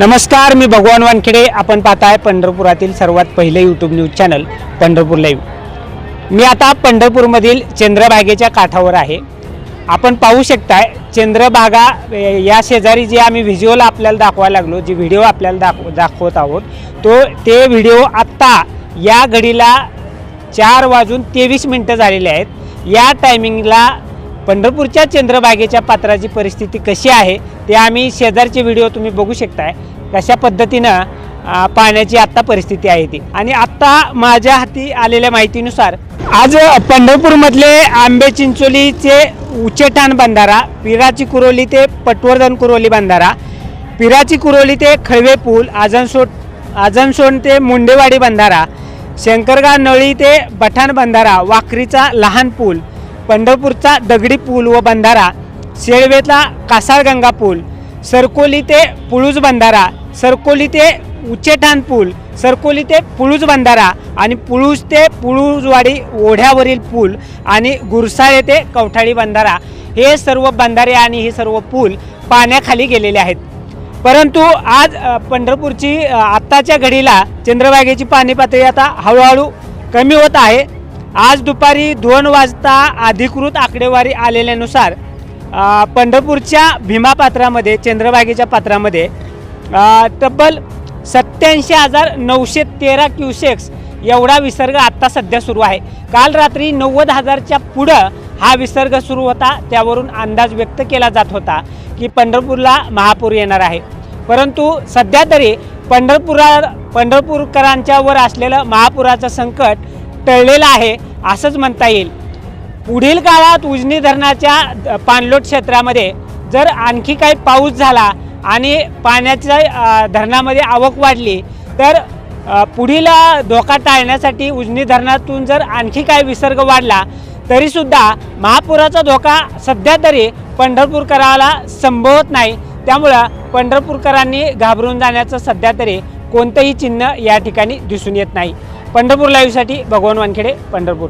नमस्कार मी भगवान वानखेडे. आपण पाहताय पंढरपुरातील सर्वात पहिले YouTube news channel Pandharpur live मी आता पंढरपूरमधील चंद्रभागेच्या काठावर आहे. आपण पाहू शकताय चंद्रभागा या शेजारी जे आम्ही व्हिज्युअल आपल्याला दाखवायला लागलो जी व्हिडिओ आपल्याला दाखव दाखवत आहोत तो ते व्हिडिओ आत्ता या घडीला चार वाजून तेवीस मिनटं झालेले आहेत. या टायमिंगला पंढरपूरच्या चंद्रभागेच्या पात्राची परिस्थिती कशी आहे ते आम्ही शेजारचे व्हिडिओ तुम्ही बघू शकताय. कशा पद्धतीनं पाण्याची आत्ता परिस्थिती आहे ती. आणि आत्ता माझ्या हाती आलेल्या माहितीनुसार आज पंढरपूरमधले आंबे चिंचोलीचे उचेठाण बंधारा पिराची कुरोली ते पटवर्धन कुरोली बंधारा पिराची कुरोली ते खळवे पूल आजनसोट आजनसोड ते मुंडेवाडी बंधारा शंकरगाव नळी ते बठाण बंधारा वाखरीचा लहान पूल पंढरपूरचा दगडी पूल व बंधारा शेळवेतला कासाळगंगा पूल सरकोली ते पुळूज बंधारा सरकोली ते उच्चेठाण पूल सरकोली ते पुळूज बंधारा आणि पुळूज ते पुळूजवाडी ओढ्यावरील पूल आणि गुरसाळे ते कवठाळी बंधारा. हे सर्व बंधारे आणि हे सर्व पूल पाण्याखाली गेलेले आहेत. परंतु आज पंढरपूरची आत्ताच्या घडीला चंद्रभागेची पाणी पातळी आता हळूहळू कमी होत आहे. आज दुपारी दोन वाजता अधिकृत आकडेवारी आलेल्यानुसार पंढरपूरच्या भीमा पात्रामध्ये चंद्रभागेच्या पात्रामध्ये तब्बल सत्याऐंशी हजार नऊशे तेरा क्युसेक्स एवढा विसर्ग आत्ता सध्या सुरू आहे. काल रात्री नव्वद हजारच्या पुढं हा विसर्ग सुरू होता. त्यावरून अंदाज व्यक्त केला जात होता की पंढरपूरला महापूर येणार आहे. परंतु सध्या तरी पंढरपुरा पंढरपूरकरांच्या वर असलेलं महापुराचं संकट टळलेलं आहे असंच म्हणता येईल. पुढील काळात उजनी धरणाच्या पाणलोट क्षेत्रामध्ये जर आणखी काही पाऊस झाला आणि पाण्याच्या धरणामध्ये आवक वाढली तर पुढील धोका टाळण्यासाठी उजनी धरणातून जर आणखी काय विसर्ग वाढला तरीसुद्धा महापुराचा धोका सध्या तरी पंढरपूरकराला संभवत नाही. त्यामुळं पंढरपूरकरांनी घाबरून जाण्याचं सध्या तरी कोणतंही चिन्ह या ठिकाणी दिसून येत नाही. पंढरपूर लाईव्हसाठी भगवान वानखेडे पंढरपूर.